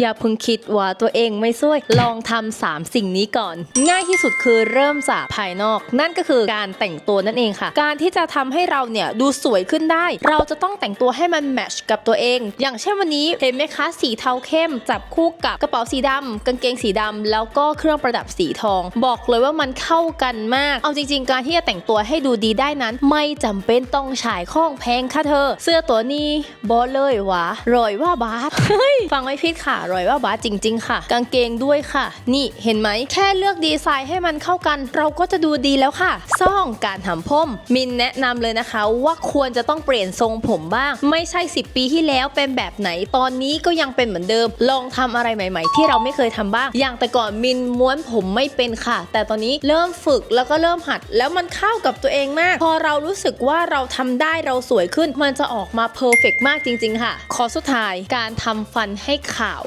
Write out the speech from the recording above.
อย่าเพิ่งคิดว่าตัวเองไม่ช่วย ลองทำสามสิ่งนี้ก่อน ง่ายที่สุดคือเริ่มจากภายนอก นั่นก็คือการแต่งตัวนั่นเองค่ะ การที่จะทำให้เราเนี่ยดูสวยขึ้นได้ เราจะต้องแต่งตัวให้มันแมชกับตัวเอง อย่างเช่นวันนี้เห็นไหมคะสีเทาเข้ม จับคู่กับกระเป๋าสีดำกางเกงสีดำแล้วก็เครื่องประดับสีทอง บอกเลยว่ามันเข้ากันมาก เอาจริง ๆ การที่จะแต่งตัวให้ดูดีได้นั้น ไม่จำเป็นต้องฉายข้องแพงค่ะเธอ เสื้อตัวนี้บอเลยวะรอยว่าบาสเฮ้ยฟังไม่ผิดค่ะรอยว่าบาจริง ๆ ค่ะ กางเกงด้วยค่ะ นี่เห็นไหมแค่เลือกดีไซน์ให้มันเข้ากัน เราก็จะดูดีแล้วค่ะซ่องการทำผม มินแนะนำเลยนะคะ ว่าควรจะต้องเปลี่ยนทรงผมบ้าง ไม่ใช่ 10 ปีที่แล้วเป็นแบบไหนตอนนี้ก็ยังเป็นเหมือนเดิม ลองทำอะไรใหม่ ๆ ที่เราไม่เคยทำบ้าง อย่างแต่ก่อนมินม้วนผมไม่เป็นค่ะ แต่ตอนนี้เริ่มฝึกแล้วก็เริ่มหัด แล้วมันเข้ากับตัวเองมาก พอเรารู้สึกว่าเราทำได้เราสวยขึ้น มันจะออกมาเพอร์เฟกมากจริง ๆ ค่ะ ขอสุดท้ายการทำฟันให้ขาว